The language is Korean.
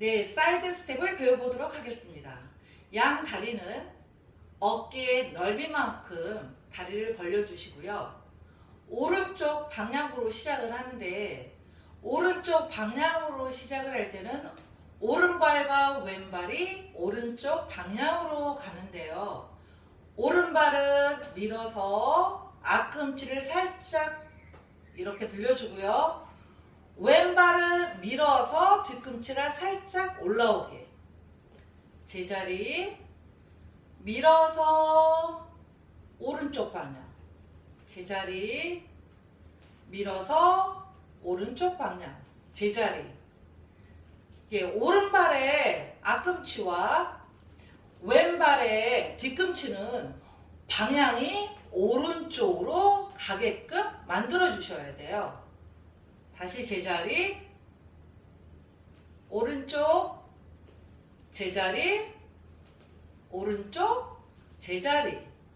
네, 사이드 스텝을 배워보도록 하겠습니다. 양 다리는 어깨의 넓이만큼 다리를 벌려주시고요. 오른쪽 방향으로 시작을 하는데 오른쪽 방향으로 시작을 할 때는 오른발과 왼발이 오른쪽 방향으로 가는데요. 오른발은 밀어서 앞꿈치를 살짝 이렇게 들려주고요. 밀어서 뒤꿈치를 살짝 올라오게. 제자리. 밀어서 오른쪽 방향. 제자리. 밀어서 오른쪽 방향. 제자리. 예, 오른발의 앞꿈치와 왼발의 뒤꿈치는 방향이 오른쪽으로 가게끔 만들어 주셔야 돼요. 다시 제자리, 오른쪽, 제자리, 오른쪽, 제자리.